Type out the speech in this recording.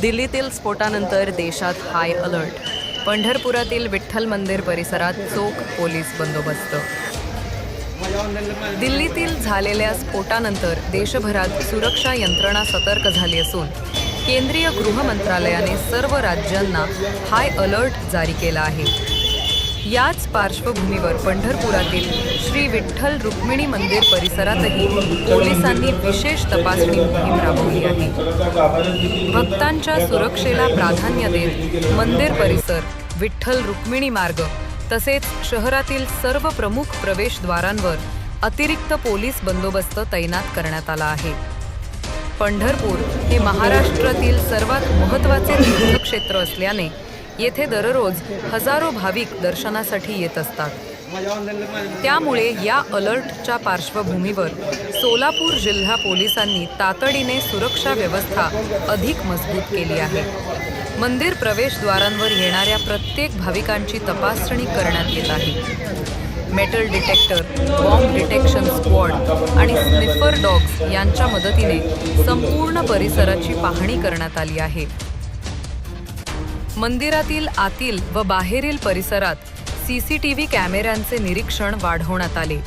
दिल्लीतील स्फोटानंतर देशात हाय अलर्ट. पंढरपुरातील विठ्ठल मंदिर परिसरात चोख पोलीस बंदोबस्त. दिल्लीतील झालेल्या स्फोटानंतर देशभरात सुरक्षा यंत्रणा सतर्क झाली असून केंद्रीय गृह मंत्रालयाने सर्व राज्यांना हाय अलर्ट जारी केला आहे. याच पार्श्वभूमीवर पंढरपुरातील श्री विठ्ठल रुक्मिणी मंदिर परिसरातही पोलिसांनी विशेष तपासणी मोहीम राबवली आहे. भक्तांच्या सुरक्षेला प्राधान्य देत मंदिर परिसर विठ्ठल रुक्मिणी मार्ग तसेच शहरातील सर्व प्रमुख प्रवेशद्वारांवर अतिरिक्त पोलीस बंदोबस्त तैनात करण्यात आला आहे. पंढरपूर हे महाराष्ट्रातील सर्वात महत्त्वाचे तीर्थक्षेत्र असल्याने येथे दररोज हजारो भाविक दर्शनासाठी येत असतात. त्यामुळे या अलर्टच्या पार्श्वभूमीवर सोलापूर जिल्हा पोलिसांनी तातडीने सुरक्षा व्यवस्था अधिक मजबूत केली आहे. मंदिर प्रवेशद्वारांवर येणाऱ्या प्रत्येक भाविकांची तपासणी करण्यात येत आहे. Metal detector bomb detection squad आणि स्निफर डॉग्स यांच्या मदतीने संपूर्ण परिसराची पाहणी करण्यात आली आहे. मंदिरातील आतील व बाहेरील परिसरात सीसीटीव्ही कॅमेऱ्यांचे निरीक्षण वाढवण्यात आले.